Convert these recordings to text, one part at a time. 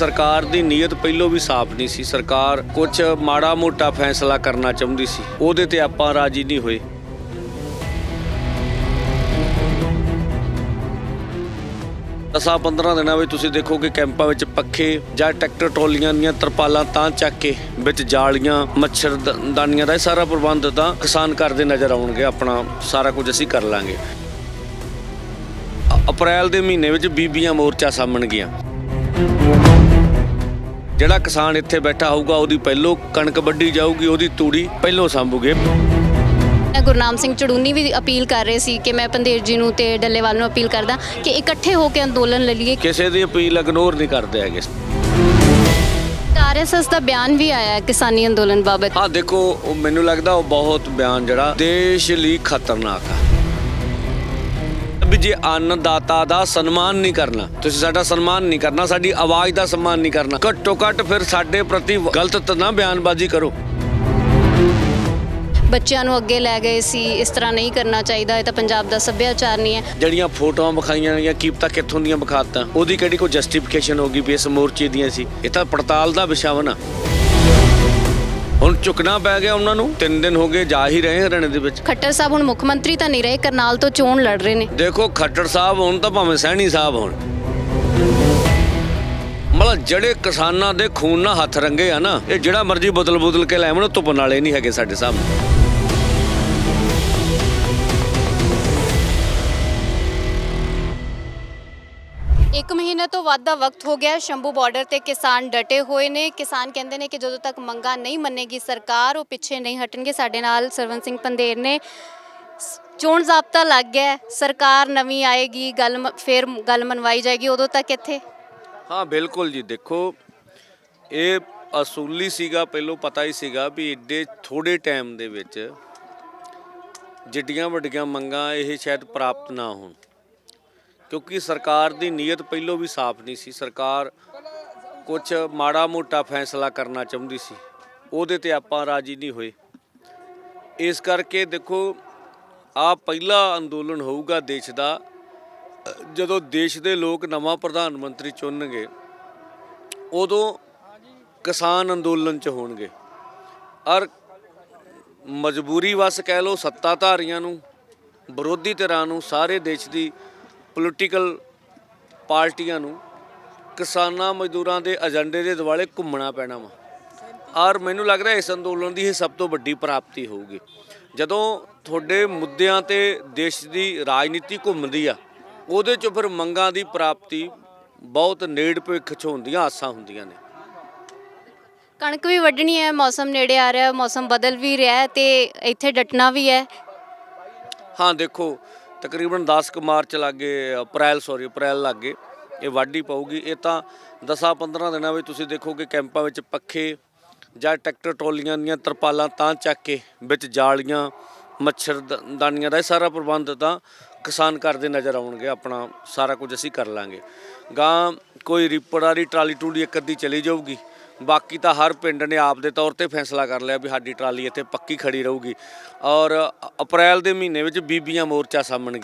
ਸਰਕਾਰ ਦੀ ਨੀਅਤ ਪਹਿਲੋਂ ਵੀ ਸਾਫ਼ ਨਹੀਂ ਸੀ। ਸਰਕਾਰ ਕੁਝ ਮਾੜਾ ਮੋਟਾ ਫੈਸਲਾ ਕਰਨਾ ਚਾਹੁੰਦੀ ਸੀ। ਉਹਦੇ ਤੇ ਆਪਾਂ ਰਾਜੀ ਨਹੀਂ ਹੋਏ। ਦਸਾਂ 15 ਦਿਨਾਂ ਵਿੱਚ ਤੁਸੀਂ ਦੇਖੋ ਕਿ ਕੈਂਪਾਂ ਵਿੱਚ ਪੱਖੇ ਜਾਂ ਟਰੈਕਟਰ ਟਰਾਲੀਆਂ ਦੀਆਂ ਤਰਪਾਲਾਂ ਤਾਂ ਚੱਕ ਕੇ ਵਿੱਚ ਜਾਲੀਆਂ, ਮੱਛਰ ਦਾਨੀਆਂ ਦਾ ਇਹ ਸਾਰਾ ਪ੍ਰਬੰਧ ਤਾਂ ਕਿਸਾਨ ਕਰਦੇ ਨਜ਼ਰ ਆਉਣਗੇ। ਆਪਣਾ ਸਾਰਾ ਕੁਝ ਅਸੀਂ ਕਰ ਲਾਂਗੇ। ਅਪ੍ਰੈਲ ਦੇ ਮਹੀਨੇ ਵਿੱਚ ਬੀਬੀਆਂ ਮੋਰਚਾ ਸਾਹਮਣ ਗਿਆ ਜਿਹੜਾ ਕਿਸਾਨ ਇੱਥੇ ਬੈਠਾ ਹੋਊਗਾ ਉਹਦੀ ਪਹਿਲੋਂ ਕਣਕ ਵੱਢੀ ਜਾਊਗੀ ਉਹਦੀ ਤੂੜੀ ਪਹਿਲੋਂ ਸਾਂਭੂਗੇ। ਗੁਰਨਾਮ ਸਿੰਘ ਚੜੂਨੀ ਵੀ ਅਪੀਲ ਕਰ ਰਹੇ ਸੀ ਕਿ ਮੈਂ ਪੰਦੇਰ ਜੀ ਨੂੰ ਤੇ ਡੱਲੇਵਾਲ ਨੂੰ ਅਪੀਲ ਕਰਦਾ ਕਿ ਇਕੱਠੇ ਹੋ ਕੇ ਅੰਦੋਲਨ ਲੈ ਲਈਏ। ਕਿਸੇ ਦੀ ਅਪੀਲ ਇਗਨੋਰ ਨਹੀਂ ਕਰਦੇ ਹੈਗੇ। ਆਰਐਸਐਸ ਦਾ ਬਿਆਨ ਵੀ ਆਇਆ ਕਿਸਾਨੀ ਅੰਦੋਲਨ ਬਾਬਤ। ਹਾਂ ਦੇਖੋ ਮੈਨੂੰ ਲੱਗਦਾ ਉਹ ਬਹੁਤ ਬਿਆਨ ਜਿਹੜਾ ਦੇਸ਼ ਲਈ ਖਤਰਨਾਕ ਆ। ਵੀ ਜੇ ਅੰਨਦਾਤਾ ਦਾ ਸਨਮਾਨ ਨਹੀਂ ਕਰਨਾ ਤੁਸੀਂ ਸਾਡਾ ਸਨਮਾਨ ਨਹੀਂ ਕਰਨਾ ਸਾਡੀ ਆਵਾਜ਼ ਦਾ ਸਨਮਾਨ ਨਹੀਂ ਕਰਨਾ ਘੱਟੋ ਘੱਟ ਫਿਰ ਸਾਡੇ ਪ੍ਰਤੀ ਗਲਤ ਨਾ ਬਿਆਨਬਾਜ਼ੀ ਕਰੋ। ਬੱਚਿਆਂ ਨੂੰ ਅੱਗੇ ਲੈ ਗਏ ਸੀ ਇਸ ਤਰ੍ਹਾਂ ਨਹੀਂ ਕਰਨਾ ਚਾਹੀਦਾ ਇਹ ਤਾਂ ਪੰਜਾਬ ਦਾ ਸੱਭਿਆਚਾਰ ਨਹੀਂ ਹੈ। ਜਿਹੜੀਆਂ ਫੋਟੋਆਂ ਵਿਖਾਈਆਂ ਜਾਂ ਕੀਪਤਾ ਕਿੱਥੋਂ ਦੀਆਂ ਵਿਖਾਤਾਂ? ਉਹਦੀ ਕਿਹੜੀ ਕੋਈ ਜਸਟੀਫਿਕੇਸ਼ਨ ਹੋਗੀ ਵੀ ਇਸ ਮੋਰਚੇ ਦੀਆਂ ਸੀ? ਇਹ ਤਾਂ ਪੜਤਾਲ ਦਾ ਵਿਸ਼ਾ ਵਾ ਨਾ। ਹੁਣ ਚੁੱਕਣਾ ਪੈ ਗਿਆ ਉਹਨਾਂ ਨੂੰ। ਤਿੰਨ ਦਿਨ ਹੋ ਗਏ ਜਾ ਹੀ ਰਹੇ ਹਰਿਆਣੇ ਦੇ ਵਿੱਚ। ਖੱਟਰ ਸਾਹਿਬ ਹੁਣ ਮੁੱਖ ਮੰਤਰੀ ਤਾਂ ਨਹੀਂ ਰਹੇ ਕਰਨਾਲ ਤੋਂ ਚੋਣ ਲੜ ਰਹੇ ਨੇ। ਦੇਖੋ ਖੱਟੜ ਸਾਹਿਬ ਹੁਣ ਤਾਂ ਭਾਵੇਂ ਸੈਣੀ ਸਾਹਿਬ ਹੋਣ। ਮਤਲਬ ਜਿਹੜੇ ਕਿਸਾਨਾਂ ਦੇ ਖੂਨ ਨਾਲ ਹੱਥ ਰੰਗੇ ਆ ਨਾ ਇਹ ਜਿਹੜਾ ਮਰਜ਼ੀ ਬਦਲ ਬਦਲ ਕੇ ਲੈ ਆਵਣ ਧੁੱਪ ਨਾਲੇ ਨਹੀਂ ਹੈਗੇ ਸਾਡੇ ਸਾਹਮਣੇ। ਤੋਂ ਵੱਧ ਦਾ ਵਕਤ ਹੋ ਗਿਆ ਹੈ। ਸ਼ੰਭੂ ਬਾਰਡਰ ਤੇ ਕਿਸਾਨ ਡਟੇ ਹੋਏ ਨੇ। ਕਿਸਾਨ ਕਹਿੰਦੇ ਨੇ ਕਿ ਜਦੋਂ ਤੱਕ ਮੰਗਾਂ ਨਹੀਂ ਮੰਨੇਗੀ ਸਰਕਾਰ, ਉਹ ਪਿੱਛੇ ਨਹੀਂ ਹਟਣਗੇ। ਸਾਡੇ ਨਾਲ ਸਰਵਨ ਸਿੰਘ ਪੰਦੇਰ ਨੇ। ਸ- ਚੋਣ ਜ਼ਾਬਤਾ ਲੱਗ ਗਿਆ ਹੈ। ਸਰਕਾਰ ਨਵੀਂ ਆਏਗੀ, ਗੱਲ ਮ- ਫੇਰ ਗੱਲ ਮਨਵਾਈ ਜਾਏਗੀ। ਉਦੋਂ ਤੱਕ ਇੱਥੇ? ਹਾਂ, ਬਿਲਕੁਲ ਜੀ। ਦੇਖੋ, ਇਹ ਅਸੂਲੀ ਸੀਗਾ, ਪਹਿਲੋਂ ਪਤਾ ਹੀ ਸੀਗਾ ਵੀ ਏਡੇ ਥੋੜੇ ਟਾਈਮ ਦੇ ਵਿੱਚ ਜਿੱਡੀਆਂ ਵੱਡੀਆਂ ਮੰਗਾਂ ਇਹ ਸ਼ਾਇਦ ਪ੍ਰਾਪਤ ਨਾ ਹੋਣ। ਕਿਉਂਕਿ ਸਰਕਾਰ ਦੀ ਨੀਅਤ ਪਹਿਲੋਂ ਵੀ ਸਾਫ਼ ਨਹੀਂ ਸੀ। ਸਰਕਾਰ ਕੁਝ ਮਾੜਾ ਮੋਟਾ ਫੈਸਲਾ ਕਰਨਾ ਚਾਹੁੰਦੀ ਸੀ। ਉਹਦੇ ਤੇ ਆਪਾਂ ਰਾਜੀ ਨਹੀਂ ਹੋਏ। ਇਸ ਕਰਕੇ ਦੇਖੋ ਆ ਪਹਿਲਾ ਅੰਦੋਲਨ ਹੋਊਗਾ ਦੇਸ਼ ਦਾ। ਜਦੋਂ ਦੇਸ਼ ਦੇ ਲੋਕ ਨਵਾਂ ਪ੍ਰਧਾਨ ਮੰਤਰੀ ਚੁਣਨਗੇ, ਉਦੋਂ ਕਿਸਾਨ ਅੰਦੋਲਨ ਚ ਹੋਣਗੇ। ਔਰ ਮਜਬੂਰੀ ਵਸ ਕਹਿ ਲਓ, ਸੱਤਾਧਾਰੀਆਂ ਨੂੰ, ਵਿਰੋਧੀ ਧਿਰਾਂ ਨੂੰ, ਸਾਰੇ ਦੇਸ਼ ਦੀ ਪੋਲੀਟੀਕਲ ਪਾਰਟੀਆਂ ਨੂੰ ਕਿਸਾਨਾਂ ਮਜ਼ਦੂਰਾਂ ਦੇ ਏਜੰਡੇ ਦੇ ਦੁਆਲੇ ਘੁੰਮਣਾ ਪੈਣਾ ਵਾ। ਔਰ ਮੈਨੂੰ ਲੱਗਦਾ ਇਸ ਅੰਦੋਲਨ ਦੀ ਇਹ ਸਭ ਤੋਂ ਵੱਡੀ ਪ੍ਰਾਪਤੀ ਹੋਊਗੀ। ਜਦੋਂ ਤੁਹਾਡੇ ਮੁੱਦਿਆਂ ਤੇ ਦੇਸ਼ ਦੀ ਰਾਜਨੀਤੀ ਘੁੰਮਦੀ ਆ ਉਹਦੇ ਚੋਂ ਫਿਰ ਮੰਗਾਂ ਦੀ ਪ੍ਰਾਪਤੀ ਬਹੁਤ ਨੇੜ ਭਵਿੱਖ 'ਚ ਹੁੰਦੀਆਂ ਆਸਾਂ ਹੁੰਦੀਆਂ ਨੇ। ਕਣਕ ਵੀ ਵੱਢਣੀ ਹੈ ਮੌਸਮ ਨੇੜੇ ਆ ਰਿਹਾ ਮੌਸਮ ਬਦਲ ਵੀ ਰਿਹਾ ਤੇ ਇੱਥੇ ਡਟਣਾ ਵੀ ਹੈ। ਹਾਂ ਦੇਖੋ ਤਕਰੀਬਨ 10 ਕੁ ਮਾਰਚ ਲਾਗੇ, ਅਪ੍ਰੈਲ ਸੌਰੀ ਅਪ੍ਰੈਲ ਲਾਗੇ ਇਹ ਵਾਢੀ ਪਊਗੀ। ਇਹ ਤਾਂ 10-15 ਦਿਨਾਂ ਵਿੱਚ ਤੁਸੀਂ ਦੇਖੋ ਕਿ ਕੈਂਪਾਂ ਵਿੱਚ ਪੱਖੇ ਜਾਂ ਟਰੈਕਟਰ ਟਰਾਲੀਆਂ ਦੀਆਂ ਤਰਪਾਲਾਂ ਤਾਂ ਚੱਕ ਕੇ ਵਿੱਚ ਜਾਲੀਆਂ, ਮੱਛਰ ਦ- ਦਾਨੀਆਂ ਦਾ ਇਹ ਸਾਰਾ ਪ੍ਰਬੰਧ ਤਾਂ ਕਿਸਾਨ ਕਰਦੇ ਨਜ਼ਰ ਆਉਣਗੇ। ਆਪਣਾ ਸਾਰਾ ਕੁਝ ਅਸੀਂ ਕਰ ਲਾਂਗੇ। ਗਾਂ ਕੋਈ ਰੀਪੜ ਵਾਲੀ ਟਰਾਲੀ ਟੂਲੀ ਇੱਕ ਅੱਧੀ ਚਲੀ ਜਾਊਗੀ। ਬਾਕੀ ਤਾਂ ਹਰ ਪਿੰਡ ਨੇ ਆਪ ਦੇ ਤੌਰ ਤੇ ਫੈਸਲਾ ਕਰ ਲਿਆ ਵੀ ਸਾਡੀ ਟਰਾਲੀ ਇੱਥੇ ਪੱਕੀ ਖੜੀ ਰਹੂਗੀ। ਔਰ ਅਪ੍ਰੈਲ ਦੇ ਮਹੀਨੇ ਵਿੱਚ ਬੀਬੀਆਂ ਮੋਰਚਾ ਸਾਹਮਣ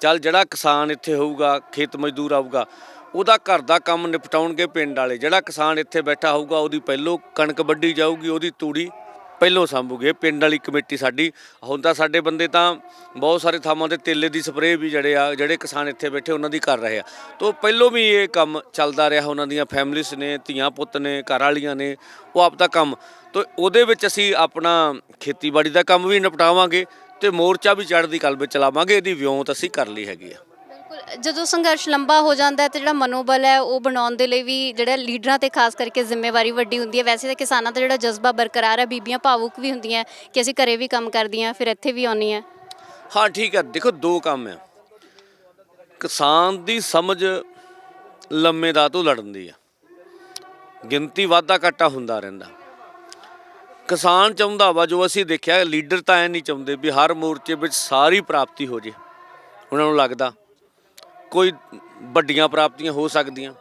ਚੱਲ ਜਿਹੜਾ ਕਿਸਾਨ ਇੱਥੇ ਹੋਊਗਾ, ਖੇਤ ਮਜ਼ਦੂਰ ਆਊਗਾ, ਉਹਦਾ ਘਰ ਦਾ ਕੰਮ ਨਿਪਟਾਉਣਗੇ ਪਿੰਡ ਵਾਲੇ। ਜਿਹੜਾ ਕਿਸਾਨ ਇੱਥੇ ਬੈਠਾ ਹੋਊਗਾ, ਉਹਦੀ ਪਹਿਲੋਂ ਕਣਕ ਵੱਢੀ ਜਾਊਗੀ, ਉਹਦੀ ਤੂੜੀ ਪਹਿਲੋਂ ਸਾਂਭੂਗੇ, ਪਿੰਡ ਵਾਲੀ ਕਮੇਟੀ ਸਾਡੀ। ਹੁਣ ਤਾਂ ਸਾਡੇ ਬੰਦੇ ਤਾਂ ਬਹੁਤ ਸਾਰੇ ਥਾਵਾਂ ਤੇ ਤੇਲੇ ਦੀ ਸਪਰੇਅ ਵੀ ਜਿਹੜੇ ਆ, ਜਿਹੜੇ ਕਿਸਾਨ ਇੱਥੇ ਬੈਠੇ ਉਹਨਾਂ ਦੀ ਕਰ ਰਹੇ ਆ। ਤੋਂ ਪਹਿਲੋਂ ਵੀ ਇਹ ਕੰਮ ਚੱਲਦਾ ਰਿਹਾ, ਉਹਨਾਂ ਦੀਆਂ ਫੈਮਿਲੀਜ਼ ਨੇ, ਧੀਆਂ ਪੁੱਤ ਨੇ, ਘਰ ਵਾਲੀਆਂ ਨੇ, ਉਹ ਆਪ ਦਾ ਕੰਮ। ਤੋਂ ਉਹਦੇ ਵਿੱਚ ਅਸੀਂ ਆਪਣਾ ਖੇਤੀਬਾੜੀ ਦਾ ਕੰਮ ਵੀ ਨਿਪਟਾਵਾਂਗੇ ਤੇ ਮੋਰਚਾ ਵੀ ਚੜ੍ਹਦੀ ਕਲ ਵਿੱਚ ਚਲਾਵਾਂਗੇ ਇਹਦੀ ਵਿਉਂਤ ਅਸੀਂ ਕਰ ਲਈ ਹੈਗੀ ਆ। ਜਦੋਂ ਸੰਘਰਸ਼ ਲੰਬਾ ਹੋ ਜਾਂਦਾ ਹੈ ਤੇ ਜਿਹੜਾ ਮਨੋਬਲ ਹੈ, ਉਹ ਬਣਾਉਣ ਦੇ ਲਈ ਵੀ ਜਿਹੜਾ ਲੀਡਰਾਂ ਤੇ ਖਾਸ ਕਰਕੇ ਜ਼ਿੰਮੇਵਾਰੀ ਵੱਡੀ ਹੁੰਦੀ ਹੈ। ਵੈਸੇ ਤਾਂ ਕਿਸਾਨਾਂ ਦਾ ਜਿਹੜਾ ਜਜ਼ਬਾ ਬਰਕਰਾਰ ਹੈ, ਬੀਬੀਆਂ ਭਾਵੁਕ ਵੀ ਹੁੰਦੀਆਂ ਕਿ ਅਸੀਂ ਘਰੇ ਵੀ ਕੰਮ ਕਰਦੀਆਂ ਫਿਰ ਇੱਥੇ ਵੀ ਆਉਂਦੀਆਂ ਹਾਂ। ਠੀਕ ਹੈ। ਦੇਖੋ, ਦੋ ਕੰਮ ਆ। ਕਿਸਾਨ ਦੀ ਸਮਝ ਲੰਮੇ ਦਾ ਤੋਂ ਲੜਨ ਦੀ ਆ। ਗਿਣਤੀ ਵਾਧਾ ਘਾਟਾ ਹੁੰਦਾ ਰਹਿੰਦਾ। ਕਿਸਾਨ ਚਾਹੁੰਦਾ ਵਾ, ਜੋ ਅਸੀਂ ਦੇਖਿਆ, ਲੀਡਰ ਤਾਂ ਐ ਨਹੀਂ ਚਾਹੁੰਦੇ ਵੀ ਹਰ ਮੋਰਚੇ ਵਿੱਚ ਸਾਰੀ ਪ੍ਰਾਪਤੀ ਹੋ ਜੇ। ਉਹਨਾਂ ਨੂੰ ਲੱਗਦਾ ਕੋਈ ਵੱਡੀਆਂ ਪ੍ਰਾਪਤੀਆਂ ਹੋ ਸਕਦੀਆਂ।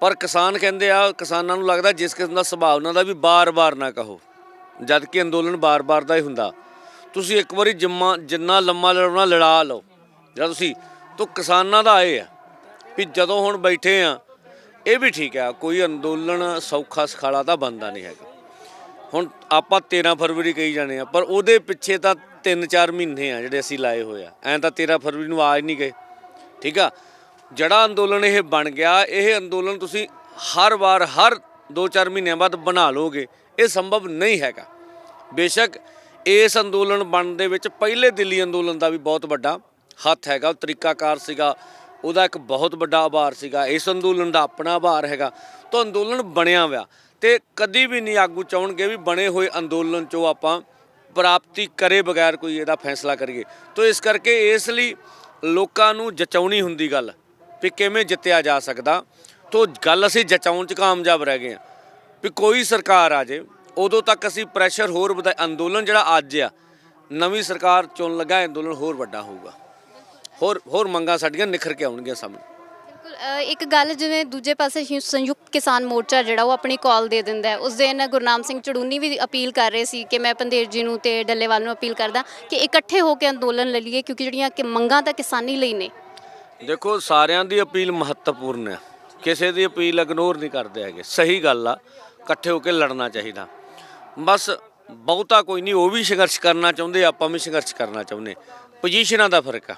ਪਰ ਕਿਸਾਨ ਕਹਿੰਦੇ ਆ, ਕਿਸਾਨਾਂ ਨੂੰ ਲੱਗਦਾ ਜਿਸ ਕਿਸਮ ਦਾ ਸੁਭਾਅ ਉਹਨਾਂ ਦਾ ਵੀ ਬਾਰ-ਬਾਰ ਨਾ ਕਹੋ। ਜਦ ਕਿ ਅੰਦੋਲਨ ਬਾਰ-ਬਾਰ ਦਾ ਹੀ ਹੁੰਦਾ। ਤੁਸੀਂ ਇੱਕ ਵਾਰੀ ਜਿੰਮਾ, ਜਿੰਨਾ ਲੰਮਾ ਲੜਨਾ ਲੜਾ ਲਓ। ਜਿਹੜਾ ਤੁਸੀਂ, ਤੋਂ ਕਿਸਾਨਾਂ ਦਾ ਇਹ ਆ ਵੀ ਜਦੋਂ ਹੁਣ ਬੈਠੇ ਆ, ਇਹ ਵੀ ਠੀਕ ਆ, ਕੋਈ ਅੰਦੋਲਨ ਸੌਖਾ ਸਖਾਲਾ ਤਾਂ ਬੰਦਾ ਨਹੀਂ ਹੈਗਾ। ਹੁਣ ਆਪਾਂ 13 ਫਰਵਰੀ ਕਹੀ ਜਾਣੇ ਆ, ਪਰ ਉਹਦੇ ਪਿੱਛੇ ਤਾਂ 3-4 ਮਹੀਨੇ ਆ ਜਿਹੜੇ ਅਸੀਂ ਲਾਏ ਹੋਏ ਆ। ਐਂ ਤਾਂ 13 ਫਰਵਰੀ ਨੂੰ ਆ ਹੀ ਨਹੀਂ ਗਏ। ਠੀਕ ਆ? ਜਿਹੜਾ ਅੰਦੋਲਨ ਇਹ ਬਣ ਗਿਆ, ਇਹ ਅੰਦੋਲਨ ਤੁਸੀਂ ਹਰ ਵਾਰ, ਹਰ 2-4 ਮਹੀਨਿਆਂ ਬਾਅਦ ਬਣਾ ਲੋਗੇ ਇਹ ਸੰਭਵ ਨਹੀਂ ਹੈਗਾ। ਬੇਸ਼ੱਕ ਇਸ ਅੰਦੋਲਨ ਬਣਨ ਦੇ ਵਿੱਚ ਪਹਿਲੇ ਦਿੱਲੀ ਅੰਦੋਲਨ ਦਾ ਵੀ ਬਹੁਤ ਵੱਡਾ ਹੱਥ ਹੈਗਾ, ਉਹ ਤਰੀਕਾਕਾਰ ਸੀਗਾ, ਉਹਦਾ ਇੱਕ ਬਹੁਤ ਵੱਡਾ ਆਭਾਰ ਸੀਗਾ, ਇਸ ਅੰਦੋਲਨ ਦਾ ਆਪਣਾ ਆਭਾਰ ਹੈਗਾ। ਤਾਂ ਅੰਦੋਲਨ ਬਣਿਆ ਹੋਇਆ ਤੇ ਕਦੀ ਵੀ ਨਹੀਂ ਆਗੂ ਚਾਹਣਗੇ ਵੀ ਬਣੇ ਹੋਏ ਅੰਦੋਲਨ ਚੋਂ ਆਪਾਂ ਪ੍ਰਾਪਤੀ ਕਰੇ ਬਗੈਰ ਕੋਈ ਇਹਦਾ ਫੈਸਲਾ ਕਰੀਏ। ਤਾਂ ਇਸ ਕਰਕੇ ਇਸ ਲਈ ਲੋਕਾਂ ਨੂੰ ਜਚਾਉਣੀ ਹੁੰਦੀ ਗੱਲ ਵੀ ਕਿਵੇਂ ਜਿੱਤਿਆ ਜਾ ਸਕਦਾ। ਤੋਂ ਗੱਲ ਅਸੀਂ ਜਚਾਉਣ ਚ ਕਾਮਯਾਬ ਰਹਿ ਗਏ ਹਾਂ ਵੀ ਕੋਈ ਸਰਕਾਰ ਆ ਜੇ, ਉਦੋਂ ਤੱਕ ਅਸੀਂ ਪ੍ਰੈਸ਼ਰ ਹੋਰ ਵਧਾ, ਅੰਦੋਲਨ ਜਿਹੜਾ ਅੱਜ ਆ, ਨਵੀਂ ਸਰਕਾਰ ਚੁਣ ਲੱਗਾ, ਅੰਦੋਲਨ ਹੋਰ ਵੱਡਾ ਹੋਊਗਾ। ਹੋਰ ਹੋਰ ਮੰਗਾਂ ਸਾਡੀਆਂ ਨਿਖਰ ਕੇ ਆਉਣਗੀਆਂ ਸਾਹਮਣੇ। ਬਿਲਕੁਲ ਇੱਕ ਗੱਲ ਜਿਵੇਂ ਦੂਜੇ ਪਾਸੇ ਸ਼ਿ- ਸੰਯੁਕਤ ਕਿਸਾਨ ਮੋਰਚਾ ਜਿਹੜਾ ਉਹ ਆਪਣੀ ਕਾਲ ਦੇ ਦਿੰਦਾ ਹੈ। ਉਸ ਦਿਨ ਗੁਰਨਾਮ ਸਿੰਘ ਚੜੂਨੀ ਵੀ ਅਪੀਲ ਕਰ ਰਹੇ ਸੀ ਕਿ ਮੈਂ ਪੰਦੇਰ ਜੀ ਨੂੰ ਤੇ ਡੱਲੇਵਾਲ ਨੂੰ ਅਪੀਲ ਕਰਦਾ ਕਿ ਇਕੱਠੇ ਹੋ ਕੇ ਅੰਦੋਲਨ ਲੈ ਲਈਏ ਕਿਉਂਕਿ ਜਿਹੜੀਆਂ ਕਿ ਮੰਗਾਂ ਤਾਂ ਕਿਸਾਨੀ ਲਈ ਨੇ। ਦੇਖੋ, ਸਾਰਿਆਂ ਦੀ ਅਪੀਲ ਮਹੱਤਵਪੂਰਨ ਹੈ। ਕਿਸੇ ਦੀ ਅਪੀਲ ਇਗਨੋਰ ਨਹੀਂ ਕਰਦੇ ਹੈਗੇ। ਸਹੀ ਗੱਲ ਆ, ਇਕੱਠੇ ਹੋ ਕੇ ਲੜਨਾ ਚਾਹੀਦਾ। ਬਸ ਬਹੁਤਾ ਕੋਈ ਨਹੀਂ, ਉਹ ਵੀ ਸੰਘਰਸ਼ ਕਰਨਾ ਚਾਹੁੰਦੇ, ਆਪਾਂ ਵੀ ਸੰਘਰਸ਼ ਕਰਨਾ ਚਾਹੁੰਦੇ। ਪੋਜੀਸ਼ਨਾਂ ਦਾ ਫ਼ਰਕ ਆ।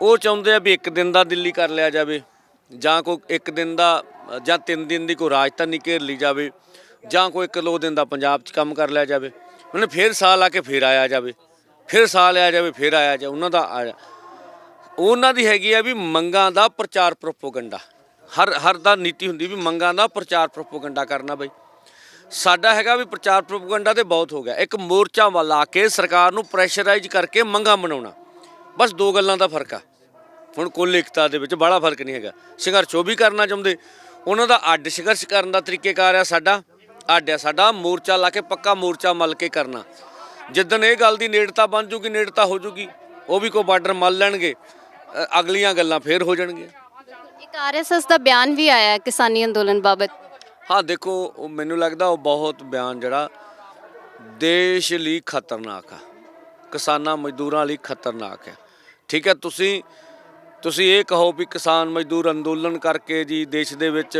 ਉਹ ਚਾਹੁੰਦੇ ਆ ਵੀ ਇੱਕ ਦਿਨ ਦਾ ਦਿੱਲੀ ਕਰ ਲਿਆ ਜਾਵੇ, ਜਾਂ ਕੋਈ ਇੱਕ ਦਿਨ ਦਾ, ਜਾਂ ਤਿੰਨ ਦਿਨ ਦੀ ਕੋਈ ਰਾਜਧਾਨੀ ਘੇਰ ਲਈ ਜਾਵੇ, ਜਾਂ ਕੋਈ ਇੱਕ ਦੋ ਦਿਨ ਦਾ ਪੰਜਾਬ 'ਚ ਕੰਮ ਕਰ ਲਿਆ ਜਾਵੇ। ਉਹਨੇ ਫੇਰ ਸਾਲ ਆ ਕੇ ਫੇਰ ਆਇਆ ਜਾਵੇ, ਫਿਰ ਸਾਲ ਆਇਆ ਜਾਵੇ, ਫਿਰ ਆਇਆ ਜਾ ਉਹਨਾਂ ਦਾ ਆ- ਉਹਨਾਂ ਦੀ ਹੈਗੀ ਆ ਵੀ ਮੰਗਾਂ ਦਾ ਪ੍ਰਚਾਰ ਪ੍ਰੋਪੋਗੰਡਾ। ਹਰ ਹਰ ਦਾ ਨੀਤੀ ਹੁੰਦੀ ਵੀ ਮੰਗਾਂ ਦਾ ਪ੍ਰਚਾਰ ਪ੍ਰੋਪੋਗੰਡਾ ਕਰਨਾ ਬਈ। ਸਾਡਾ ਹੈਗਾ ਵੀ ਪ੍ਰਚਾਰ ਪ੍ਰੋਪੋਗੰਡਾ ਤੇ ਬਹੁਤ ਹੋ ਗਿਆ। ਇੱਕ ਮੋਰਚਾ ਵੱਲ ਆ ਕੇ ਸਰਕਾਰ ਨੂੰ ਪ੍ਰੈਸ਼ਰਾਈਜ਼ ਕਰਕੇ ਮੰਗਾਂ ਬਣਾਉਣਾ ਬਸ ਦੋ ਗੱਲਾਂ ਦਾ ਫ਼ਰਕ ਆ। ਹੁਣ ਕੁੱਲ ਏਕਤਾ ਦੇ ਵਿੱਚ ਬੜਾ ਫ਼ਰਕ ਨਹੀਂ ਹੈਗਾ। ਸੰਘਰਸ਼ ਉਹ ਵੀ ਕਰਨਾ ਚਾਹੁੰਦੇ। ਉਹਨਾਂ ਦਾ ਅੱਡ ਸੰਘਰਸ਼ ਕਰਨ ਦਾ ਤਰੀਕੇਕਾਰ ਆ ਸਾਡਾ। ਅੱਡ ਆ ਸਾਡਾ ਮੋਰਚਾ ਲਾ ਕੇ ਪੱਕਾ ਮੋਰਚਾ ਮਲ ਕੇ ਕਰਨਾ। ਜਿੱਦਣ ਇਹ ਗੱਲ ਦੀ ਨੇੜਤਾ ਬਣ ਜੂਗੀ ਨੇੜਤਾ ਹੋ ਜੂਗੀ ਉਹ ਵੀ ਕੋਈ ਬਾਰਡਰ ਮਲ ਲੈਣਗੇ। ਅਗਲੀਆਂ ਗੱਲਾਂ ਫੇਰ ਹੋ ਜਾਣਗੀਆਂ। ਇੱਕ ਆਰਐਸਐਸ ਦਾ ਬਿਆਨ ਵੀ ਆਇਆ ਕਿਸਾਨੀ ਅੰਦੋਲਨ ਬਾਬਤ। ਹਾਂ ਦੇਖੋ ਉਹ ਮੈਨੂੰ ਲੱਗਦਾ ਉਹ ਬਹੁਤ ਬਿਆਨ ਜਿਹੜਾ ਦੇਸ਼ ਲਈ ਖਤਰਨਾਕ ਆ। ਕਿਸਾਨਾਂ ਮਜ਼ਦੂਰਾਂ ਲਈ ਖਤਰਨਾਕ ਹੈ ਠੀਕ ਹੈ, ਤੁਸੀਂ ਤੁਸੀਂ ਇਹ ਕਹੋ ਵੀ ਕਿਸਾਨ ਮਜ਼ਦੂਰ ਅੰਦੋਲਨ ਕਰਕੇ ਜੀ ਦੇਸ਼ ਦੇ ਵਿੱਚ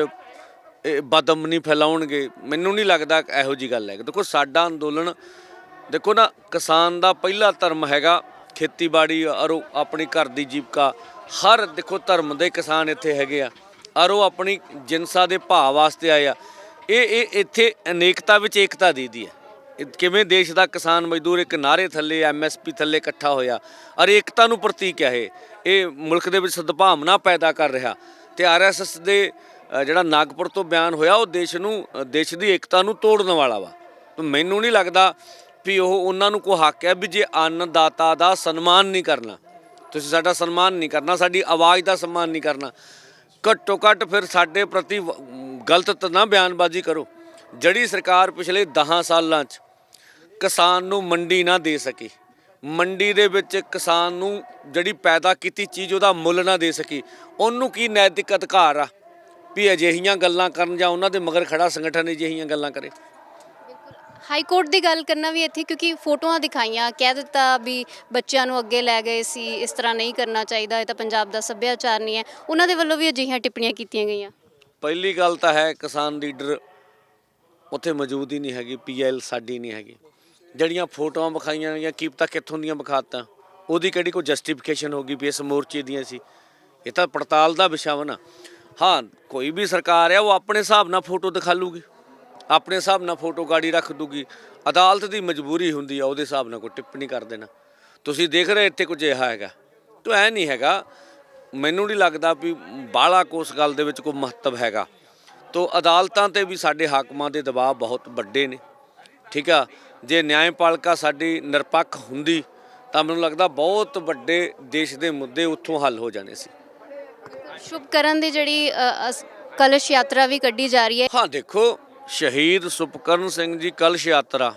ਇਹ ਬਦਅਮਨੀ ਫੈਲਾਉਣਗੇ। ਮੈਨੂੰ ਨਹੀਂ ਲੱਗਦਾ ਇਹੋ ਜੀ ਗੱਲ ਹੈ ਦੇਖੋ, ਸਾਡਾ ਅੰਦੋਲਨ, ਦੇਖੋ ਨਾ, ਕਿਸਾਨ ਦਾ ਪਹਿਲਾ ਧਰਮ ਹੈਗਾ ਖੇਤੀਬਾੜੀ ਔਰ ਉਹ ਆਪਣੀ ਘਰ ਦੀ ਜੀਵਕਾ। ਹਰ, ਦੇਖੋ, ਧਰਮ ਦੇ ਕਿਸਾਨ ਇੱਥੇ ਹੈਗੇ ਆ। ਔਰ ਉਹ ਆਪਣੀ ਜਿਨਸਾਂ ਦੇ ਭਾਅ ਵਾਸਤੇ ਆਏ ਆ। ਇਹ ਇਹ ਇੱਥੇ ਅਨੇਕਤਾ ਵਿੱਚ ਏਕਤਾ ਦੀਦੀ ਹੈ। ਇਹ ਕਿਵੇਂ ਦੇਸ਼ ਦਾ ਕਿਸਾਨ ਮਜ਼ਦੂਰ ਇੱਕ ਨਾਰੇ ਥੱਲੇ ਐਮਐਸਪੀ ਥੱਲੇ ਇਕੱਠਾ ਹੋਇਆ ਔਰ ਏਕਤਾ ਨੂੰ ਪ੍ਰਤੀਕ ਹੈ ਇਹ। ਇਹ ਮੁਲਕ ਦੇ ਵਿੱਚ ਸਦਭਾਵਨਾ ਪੈਦਾ ਕਰ ਰਿਹਾ ਤੇ ਆਰਐਸਐਸ ਦੇ ਜਿਹੜਾ ਨਾਗਪੁਰ ਤੋਂ ਬਿਆਨ ਹੋਇਆ, ਉਹ ਦੇਸ਼ ਨੂੰ ਦੇਸ਼ ਦੀ ਏਕਤਾ ਨੂੰ ਤੋੜਨ ਵਾਲਾ ਵਾ। ਮੈਨੂੰ ਨਹੀਂ ਲੱਗਦਾ ਵੀ ਉਹ ਉਹਨਾਂ ਨੂੰ ਕੋਈ ਹੱਕ ਹੈ ਵੀ ਜੇ ਅੰਨਦਾਤਾ ਦਾ ਸਨਮਾਨ ਨਹੀਂ ਕਰਨਾ। ਤੁਸੀਂ ਸਾਡਾ ਸਨਮਾਨ ਨਹੀਂ ਕਰਨਾ, ਸਾਡੀ ਆਵਾਜ਼ ਦਾ ਸਨਮਾਨ ਨਹੀਂ ਕਰਨਾ। ਘੱਟੋ ਘੱਟ ਫਿਰ ਸਾਡੇ ਪ੍ਰਤੀ ਗਲਤ ਤਾਂ ਨਾ ਬਿਆਨਬਾਜ਼ੀ ਕਰੋ। ਜਿਹੜੀ ਸਰਕਾਰ ਪਿਛਲੇ 10 ਸਾਲਾਂ 'ਚ ਕਿਸਾਨ ਨੂੰ ਮੰਡੀ ਨਾ ਦੇ ਸਕੀ। ਮੰਡੀ ਦੇ ਵਿੱਚ ਕਿਸਾਨ ਨੂੰ ਜਿਹੜੀ ਪੈਦਾ ਕੀਤੀ ਚੀਜ਼ ਉਹਦਾ ਮੁੱਲ ਨਾ ਦੇ ਸਕੀ। ਉਹਨੂੰ ਕੀ ਨੈਤਿਕ ਅਧਿਕਾਰ ਆ ਵੀ ਅਜਿਹੀਆਂ ਗੱਲਾਂ ਕਰਨ ਜਾਂ ਉਹਨਾਂ ਦੇ ਮਗਰ ਖੜਾ ਸੰਗਠਨ ਅਜਿਹੀਆਂ ਗੱਲਾਂ ਕਰੇ? ਹਾਈ ਕੋਰਟ ਦੀ ਗੱਲ ਕਰਨਾ ਵੀ ਇੱਥੇ ਕਿਉਂਕਿ ਫੋਟੋਆਂ ਦਿਖਾਈਆਂ ਕਹਿ ਦਿੱਤਾ ਵੀ ਬੱਚਿਆਂ ਨੂੰ ਅੱਗੇ ਲੈ ਗਏ ਸੀ ਇਸ ਤਰ੍ਹਾਂ ਨਹੀਂ ਕਰਨਾ ਚਾਹੀਦਾ ਇਹ ਤਾਂ ਪੰਜਾਬ ਦਾ ਸੱਭਿਆਚਾਰ ਨਹੀਂ ਹੈ। ਉਹਨਾਂ ਦੇ ਵੱਲੋਂ ਵੀ ਅਜਿਹੀਆਂ ਟਿੱਪਣੀਆਂ ਕੀਤੀਆਂ ਗਈਆਂ। ਪਹਿਲੀ ਗੱਲ ਤਾਂ ਹੈ ਕਿਸਾਨ ਲੀਡਰ ਉੱਥੇ ਮੌਜੂਦ ਹੀ ਨਹੀਂ ਹੈਗੀ ਪੀਐਲ ਸਾਡੀ ਨਹੀਂ ਹੈਗੀ। ਜਿਹੜੀਆਂ ਫੋਟੋਆਂ ਵਿਖਾਈਆਂ ਗਈਆਂ, ਕੀ ਕਿੱਥੋਂ ਦੀਆਂ ਵਿਖਾਤਾਂ। ਉਹਦੀ ਕਿਹੜੀ ਕੋਈ ਜਸਟੀਫਿਕੇਸ਼ਨ ਹੋਗੀ ਵੀ ਇਸ ਮੋਰਚੇ ਦੀਆਂ ਸੀ। ਇਹ ਤਾਂ ਪੜਤਾਲ ਦਾ ਵਿਸ਼ਾ ਵਾ ਨਾ। ਹਾਂ, ਕੋਈ ਵੀ ਸਰਕਾਰ ਆ, ਉਹ ਆਪਣੇ ਹਿਸਾਬ ਨਾਲ ਫੋਟੋ ਦਿਖਾ ਲੂਗੀ। ਆਪਣੇ ਹਿਸਾਬ ਨਾਲ ਫੋਟੋ ਗਾੜੀ ਰੱਖ ਦੂਗੀ। ਅਦਾਲਤ ਦੀ ਮਜਬੂਰੀ ਹੁੰਦੀ ਆ, ਉਹਦੇ ਹਿਸਾਬ ਨਾਲ ਕੋਈ ਟਿੱਪਣੀ ਕਰ ਦੇਣਾ। ਤੁਸੀਂ ਦੇਖ ਰਹੇ ਇੱਥੇ ਕੁਝ ਇਹੋ ਹੈਗਾ। ਤੋ ਐ ਨਹੀਂ ਹੈਗਾ। ਮੈਨੂੰ ਨਹੀਂ ਲੱਗਦਾ ਵੀ ਬਾਹਲਾ ਕੋ ਗੱਲ ਦੇ ਵਿੱਚ ਕੋਈ ਮਹੱਤਵ ਹੈਗਾ। ਤੋ ਅਦਾਲਤਾਂ ਤੇ ਵੀ ਸਾਡੇ ਹਾਕਮਾਂ ਦੇ ਦਬਾਅ ਬਹੁਤ ਵੱਡੇ ਨੇ। ਠੀਕ ਆ? ਜੇ ਨਿਆਂਪਾਲਿਕਾ ਸਾਡੀ ਨਿਰਪੱਖ ਹੁੰਦੀ ਤਾਂ ਮੈਨੂੰ ਲੱਗਦਾ ਬਹੁਤ ਵੱਡੇ ਦੇਸ਼ ਦੇ ਮੁੱਦੇ ਉੱਥੋਂ ਹੱਲ ਹੋ ਜਾਣੇ ਸੀ। ਸ਼ੁਭਕਰਨ ਦੀ ਜਿਹੜੀ ਕਲਸ਼ ਯਾਤਰਾ ਵੀ ਕੱਢੀ ਜਾ ਰਹੀ ਹੈ। ਹਾਂ ਦੇਖੋ ਸ਼ਹੀਦ ਸੁਪਕਰਨ ਸਿੰਘ ਜੀ ਕਲਸ਼ ਯਾਤਰਾ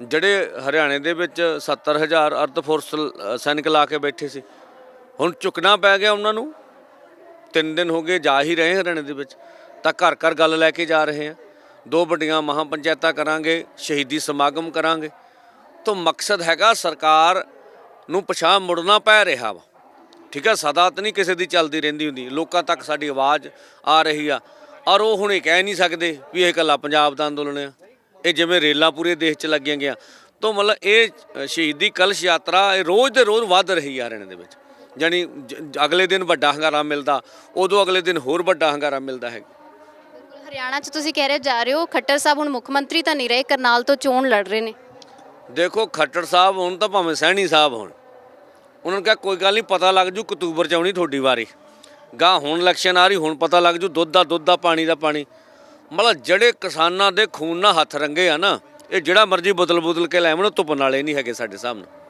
ਜਿਹੜੇ ਹਰਿਆਣੇ ਦੇ ਵਿੱਚ 70000 ਅਰਧ ਫੋਰਸ ਸੈਨਿਕ ਲਾ ਕੇ ਬੈਠੇ ਸੀ। ਹੁਣ ਚੁੱਕਣਾ ਪੈ ਗਿਆ ਉਹਨਾਂ ਨੂੰ। ਤਿੰਨ ਦਿਨ ਹੋ ਗਏ ਜਾ ਹੀ ਰਹੇ ਹਰਿਆਣੇ ਦੇ ਵਿੱਚ ਤਾਂ ਘਰ ਘਰ ਗੱਲ ਲੈ ਕੇ ਜਾ ਰਹੇ ਆ। ਦੋ ਵੱਡੀਆਂ ਮਹਾਂ ਪੰਚਾਇਤਾਂ ਕਰਾਂਗੇ, ਸ਼ਹੀਦੀ ਸਮਾਗਮ ਕਰਾਂਗੇ। ਤਾਂ ਮਕਸਦ ਹੈਗਾ ਸਰਕਾਰ ਨੂੰ ਪਛਾਣ ਮੁੜਨਾ ਪੈ ਰਿਹਾ ਵਾ। ਠੀਕ ਹੈ ਸਦਾ ਤਾਂ ਨਹੀਂ ਕਿਸੇ ਦੀ ਚੱਲਦੀ ਰਹਿੰਦੀ ਹੁੰਦੀ। ਲੋਕਾਂ ਤੱਕ ਸਾਡੀ ਆਵਾਜ਼ ਆ ਰਹੀ ਆ। ਔਰ ਉਹ ਹੁਣ ਇਹ ਕਹਿ ਨਹੀਂ ਸਕਦੇ ਵੀ ਇਹ ਇਕੱਲਾ ਪੰਜਾਬ ਦਾ ਅੰਦੋਲਨ ਆ। ਇਹ ਜਿਵੇਂ ਰੇਲਾਂ ਪੂਰੇ ਦੇਸ਼ 'ਚ ਲੱਗੀਆਂ ਗਿਆ ਤੋਂ ਮਤਲਬ ਇਹ ਸ਼ਹੀਦੀ ਕਲਸ਼ ਯਾਤਰਾ ਇਹ ਰੋਜ਼ ਦੇ ਰੋਜ਼ ਵੱਧ ਰਹੀ ਆ ਹਰਿਆਣੇ ਦੇ ਵਿੱਚ। ਜਾਣੀ ਜ- ਅਗਲੇ ਦਿਨ ਵੱਡਾ ਹੰਗਾਰਾ ਮਿਲਦਾ, ਉਦੋਂ ਅਗਲੇ ਦਿਨ ਹੋਰ ਵੱਡਾ ਹੰਗਾਰਾ ਮਿਲਦਾ ਹੈ। ਹਰਿਆਣਾ 'ਚ ਤੁਸੀਂ ਕਹਿ ਰਹੇ ਜਾ ਰਹੇ ਹੋ, ਖੱਟਰ ਸਾਹਿਬ ਹੁਣ ਮੁੱਖ ਮੰਤਰੀ ਤਾਂ ਨਹੀਂ ਰਹੇ, ਕਰਨਾਲ ਤੋਂ ਚੋਣ ਲੜ ਰਹੇ ਨੇ। ਦੇਖੋ ਖੱਟੜ ਸਾਹਿਬ ਹੁਣ ਤਾਂ ਭਾਵੇਂ ਸੈਣੀ ਸਾਹਿਬ ਹੋਣ, ਉਹਨਾਂ ਨੂੰ ਕਿਹਾ ਕੋਈ ਗੱਲ ਨਹੀਂ, ਪਤਾ ਲੱਗ ਜੂ ਅਕਤੂਬਰ ਚ ਆਉਣੀ ਤੁਹਾਡੀ ਵਾਰੀ। ਗਾਂ ਹੁਣ ਇਲੈਕਸ਼ਨ ਆ ਰਹੀ, ਹੁਣ ਪਤਾ ਲੱਗ ਜੂ ਦੁੱਧ ਦਾ ਦੁੱਧ ਦਾ ਪਾਣੀ ਦਾ ਪਾਣੀ। ਮਤਲਬ ਜਿਹੜੇ ਕਿਸਾਨਾਂ ਦੇ ਖੂਨ ਨਾਲ ਹੱਥ ਰੰਗੇ ਆ ਨਾ, ਇਹ ਜਿਹੜਾ ਮਰਜ਼ੀ ਬਦਲ ਬਦਲ ਕੇ ਲੈ ਲੈਵਣ ਧੁੱਪ ਨਾਲੇ ਨਹੀਂ ਹੈਗੇ ਸਾਡੇ ਸਾਹਮਣੇ।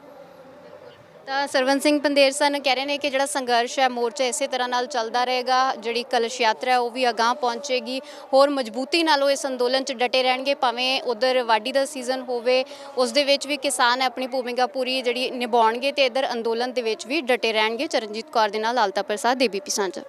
ਤਾਂ ਸਰਵਨ ਸਿੰਘ ਪੰਦੇਰ ਸਨ ਕਹਿ ਰਹੇ ਨੇ ਕਿ ਜਿਹੜਾ ਸੰਘਰਸ਼ ਹੈ, ਮੋਰਚਾ ਇਸੇ ਤਰ੍ਹਾਂ ਨਾਲ ਚੱਲਦਾ ਰਹੇਗਾ, ਜਿਹੜੀ ਕਲਸ਼ ਯਾਤਰਾ ਹੈ, ਉਹ ਵੀ ਅਗਾਹ ਪਹੁੰਚੇਗੀ। ਹੋਰ ਮਜ਼ਬੂਤੀ ਨਾਲ ਉਹ ਇਸ ਅੰਦੋਲਨ 'ਚ ਡਟੇ ਰਹਿਣਗੇ, ਭਾਵੇਂ ਉਧਰ ਵਾਢੀ ਦਾ ਸੀਜ਼ਨ ਹੋਵੇ, ਉਸ ਦੇ ਵਿੱਚ ਵੀ ਕਿਸਾਨ ਆਪਣੀ ਭੂਮਿਕਾ ਪੂਰੀ ਜਿਹੜੀ ਨਿਭਾਉਣਗੇ ਤੇ ਇਧਰ ਅੰਦੋਲਨ ਦੇ ਵਿੱਚ ਵੀ ਡਟੇ ਰਹਿਣਗੇ। ਚਰਨਜੀਤ ਕੌਰ ਦੇ ਨਾਲ ਲਾਲਤਾ ਪ੍ਰਸਾਦ ਏਬੀਪੀ ਸਾਂਝਾ।